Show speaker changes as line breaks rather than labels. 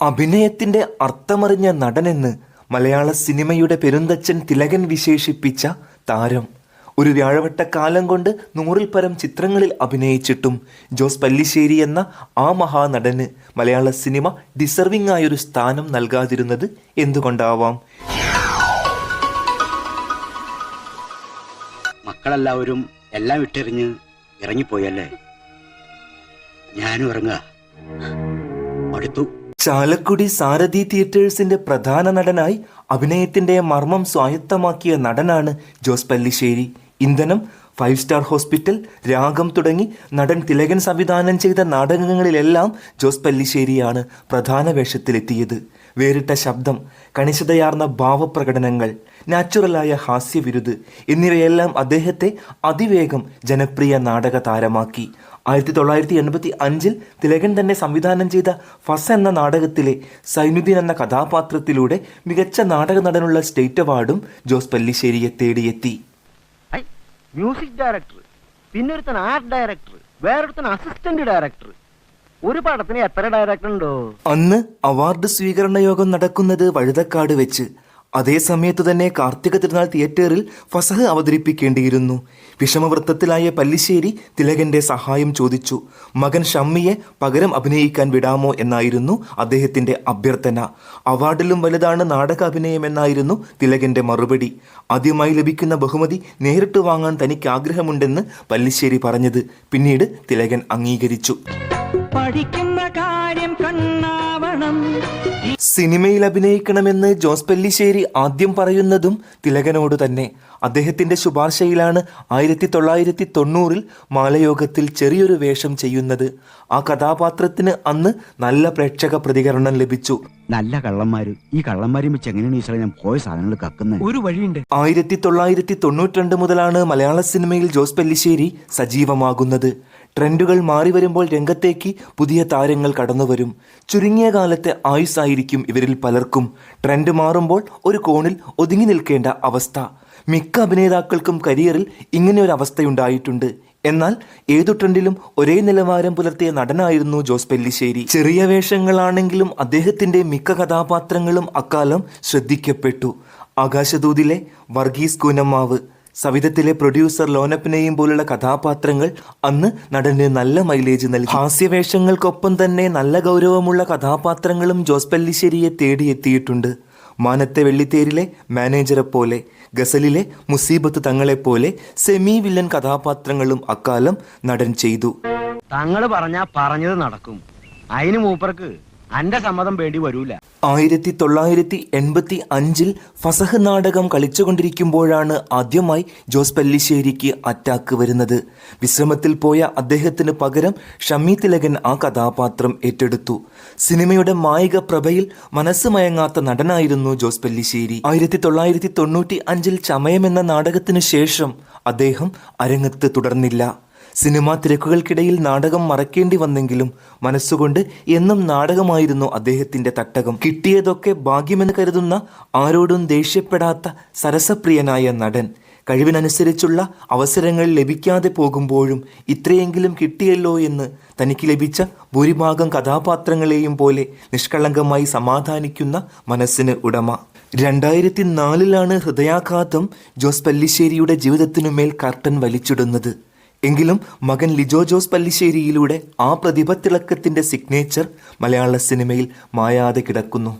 അഭിനയത്തിന്റെ അർത്ഥമറിഞ്ഞ നടനെന്ന് മലയാള സിനിമയുടെ പെരുന്തച്ഛൻ തിലകൻ വിശേഷിപ്പിച്ച താരം. ഒരു വ്യാഴവട്ടക്കാലം കൊണ്ട് നൂറിൽ പരം ചിത്രങ്ങളിൽ അഭിനയിച്ചിട്ടും ജോസ് പല്ലിശ്ശേരി എന്ന ആ മഹാനടന് മലയാള സിനിമ ഡിസർവിംഗ് ആയൊരു സ്ഥാനം നൽകാതിരുന്നത് എന്തുകൊണ്ടാവാം?
മക്കളെല്ലാവരും എല്ലാം വിട്ടെറിഞ്ഞ് ഇറങ്ങിപ്പോയല്ലേ? ഞാനും ഇറങ്ങുക. അടുത്തു
ചാലക്കുടി സാരഥി തിയേറ്റേഴ്സിന്റെ പ്രധാന നടനായി അഭിനയത്തിന്റെ മർമ്മം സ്വായത്തമാക്കിയ നടനാണ് ജോസ് പല്ലിശ്ശേരി. ഇന്ധനം ഫൈവ് സ്റ്റാർ ഹോസ്പിറ്റൽ രാഗം തുടങ്ങി നടൻ തിലകൻ സംവിധാനം ചെയ്ത നാടകങ്ങളിലെല്ലാം ജോസ് പല്ലിശ്ശേരിയാണ് പ്രധാന വേഷത്തിലെത്തിയത്. വേറിട്ട ശബ്ദം കണിശതയാർന്ന ഭാവപ്രകടനങ്ങൾ നാച്ചുറലായ ഹാസ്യവിരുത് എന്നിവയെല്ലാം അദ്ദേഹത്തെ അതിവേഗം ജനപ്രിയ നാടക താരമാക്കി ആയിരത്തി തൊള്ളായിരത്തി എൺപത്തി അഞ്ചിൽ തിലകൻ തന്നെ സംവിധാനം ചെയ്ത ഫസ് എന്ന നാടകത്തിലെ സൈനുദ്ദീൻ എന്ന കഥാപാത്രത്തിലൂടെ മികച്ച നാടക നടനുള്ള സ്റ്റേറ്റ് അവാർഡും ജോസ് പല്ലിശ്ശേരിയെ തേടിയെത്തി.
മ്യൂസിക് ഡയറക്ടർ പിന്നെ ഒരുത്തൻ ആർട്ട് ഡയറക്ടർ വേറൊരുത്തൻ അസിസ്റ്റന്റ് ഡയറക്ടർ. ഒരു പടത്തിന് എത്ര ഡയറക്ടർ ഉണ്ടോ
അന്ന് അവാർഡ് സ്വീകരണ യോഗം നടക്കുന്നത് വഴുതക്കാട് വെച്ച്. അതേ സമയത്ത് തന്നെ കാർത്തിക തിരുനാൾ തിയേറ്ററിൽ ഫസഹ് അവതരിപ്പിക്കേണ്ടിയിരുന്നു. വിഷമവൃത്തത്തിലായ പല്ലിശ്ശേരി തിലകന്റെ സഹായം ചോദിച്ചു. മകൻ ഷമ്മിയെ പകരം അഭിനയിക്കാൻ വിടാമോ എന്നായിരുന്നു അദ്ദേഹത്തിന്റെ അഭ്യർത്ഥന. അവാർഡിലും വലുതാണ് നാടക അഭിനയം എന്നായിരുന്നു തിലകന്റെ മറുപടി. ആദ്യമായി ലഭിക്കുന്ന ബഹുമതി നേരിട്ട് വാങ്ങാൻ തനിക്ക് ആഗ്രഹമുണ്ടെന്ന് പല്ലിശ്ശേരി പറഞ്ഞത്. പിന്നീട് തിലകൻ അംഗീകരിച്ചു.
പഠിക്കുന്ന കാര്യം കണ്ണാവണം.
സിനിമയിൽ അഭിനയിക്കണമെന്ന് ജോസ് പെല്ലിശ്ശേരി ആദ്യം പറയുന്നതും തിലകനോട് തന്നെ. അദ്ദേഹത്തിന്റെ ശുപാർശയിലാണ് ആയിരത്തി തൊള്ളായിരത്തി തൊണ്ണൂറിൽ മാലയോഗത്തിൽ ചെറിയൊരു വേഷം ചെയ്യുന്നത്. ആ കഥാപാത്രത്തിന് അന്ന് നല്ല പ്രേക്ഷക പ്രതികരണം ലഭിച്ചു.
നല്ല കള്ളന്മാര്. ഈ കള്ളന്മാരും വെച്ച് എങ്ങനെയാണ് ഈശ്വരൻ ഞാൻ പോയ സാധനങ്ങൾ കക്കുന്നത്?
ഒരു വഴിയുണ്ട്.
ആയിരത്തി തൊള്ളായിരത്തി തൊണ്ണൂറ്റിരണ്ട് മുതലാണ് മലയാള സിനിമയിൽ ജോസ് പെല്ലിശ്ശേരി സജീവമാകുന്നത്. ട്രെൻഡുകൾ മാറി വരുമ്പോൾ രംഗത്തേക്ക് പുതിയ താരങ്ങൾ കടന്നുവരും. ചുരുങ്ങിയ കാലത്തെ ആയുസ്സായിരിക്കും ഇവരിൽ പലർക്കും. ട്രെൻഡ് മാറുമ്പോൾ ഒരു കോണിൽ ഒതുങ്ങി നിൽക്കേണ്ട അവസ്ഥ. മിക്ക അഭിനേതാക്കൾക്കും കരിയറിൽ ഇങ്ങനെ ഒരു അവസ്ഥയുണ്ടായിട്ടുണ്ട്. എന്നാൽ ഏതു ട്രെൻഡിലും ഒരേ നിലവാരം പുലർത്തിയ നടനായിരുന്നു ജോസ് പെല്ലിശ്ശേരി. ചെറിയ വേഷങ്ങളാണെങ്കിലും അദ്ദേഹത്തിന്റെ മിക്ക കഥാപാത്രങ്ങളും അക്കാലം ശ്രദ്ധിക്കപ്പെട്ടു. ആകാശദൂതിലെ വർഗീസ് കൂനമ്മാവ്. സവിധത്തിലെ പ്രൊഡ്യൂസർ ലോനപ്പിനെയും പോലുള്ള കഥാപാത്രങ്ങൾ അന്ന് നടന് നല്ല മൈലേജ് നൽകി. ഹാസ്യവേഷങ്ങൾക്കൊപ്പം തന്നെ നല്ല ഗൗരവമുള്ള കഥാപാത്രങ്ങളും ജോസ് പല്ലിശ്ശേരിയെ തേടിയെത്തിയിട്ടുണ്ട്. മാനത്തെ വെള്ളിത്തേരിലെ മാനേജറെ പോലെ ഗസലിലെ മുസീബത്ത് തങ്ങളെപ്പോലെ സെമി വില്ലൻ കഥാപാത്രങ്ങളും അക്കാലം നടൻ ചെയ്തു.
തങ്ങൾ പറഞ്ഞാ പറഞ്ഞത് നടക്കും. അതിന് മൂപ്പർക്ക് അന്റെ സമ്മതം വേണ്ടി വരൂല.
ആയിരത്തി തൊള്ളായിരത്തി എൺപത്തി അഞ്ചിൽ ഫസഹ് നാടകം കളിച്ചുകൊണ്ടിരിക്കുമ്പോഴാണ് ആദ്യമായി ജോസ് പല്ലിശ്ശേരിക്ക് അറ്റാക്ക് വരുന്നത്. വിശ്രമത്തിൽ പോയ അദ്ദേഹത്തിന് പകരം ഷമ്മി തിലകൻ ആ കഥാപാത്രം ഏറ്റെടുത്തു. സിനിമയുടെ മായിക പ്രഭയിൽ മനസ്സ് മയങ്ങാത്ത നടനായിരുന്നു ജോസ് പല്ലിശ്ശേരി. ആയിരത്തി തൊള്ളായിരത്തി തൊണ്ണൂറ്റി അഞ്ചിൽ ചമയം എന്ന നാടകത്തിനു ശേഷം അദ്ദേഹം അരങ്ങത്ത് തുടർന്നില്ല. സിനിമാ തിരക്കുകൾക്കിടയിൽ നാടകം മറക്കേണ്ടി വന്നെങ്കിലും മനസ്സുകൊണ്ട് എന്നും നാടകമായിരുന്നു അദ്ദേഹത്തിന്റെ തട്ടകം. കിട്ടിയതൊക്കെ ഭാഗ്യമെന്ന് കരുതുന്ന ആരോടും ദേഷ്യപ്പെടാത്ത സരസപ്രിയനായ നടൻ. കഴിവിനനുസരിച്ചുള്ള അവസരങ്ങൾ ലഭിക്കാതെ പോകുമ്പോഴും ഇത്രയെങ്കിലും കിട്ടിയല്ലോ എന്ന് തനിക്ക് ലഭിച്ച ഭൂരിഭാഗം കഥാപാത്രങ്ങളെയും പോലെ നിഷ്കളങ്കമായി സമാധാനിക്കുന്ന മനസ്സിന് ഉടമ. രണ്ടായിരത്തി നാലിലാണ് ഹൃദയാഘാതം ജോസ് പല്ലിശ്ശേരിയുടെ ജീവിതത്തിനുമേൽ കർട്ടൻ വലിച്ചിടുന്നത്. എങ്കിലും മകൻ ലിജോ ജോസ് പല്ലിശ്ശേരിയിലൂടെ ആ പ്രതിഭ പ്രതിഭത്തിളക്കത്തിന്റെ സിഗ്നേച്ചർ മലയാള സിനിമയിൽ മായാതെ കിടക്കുന്നു.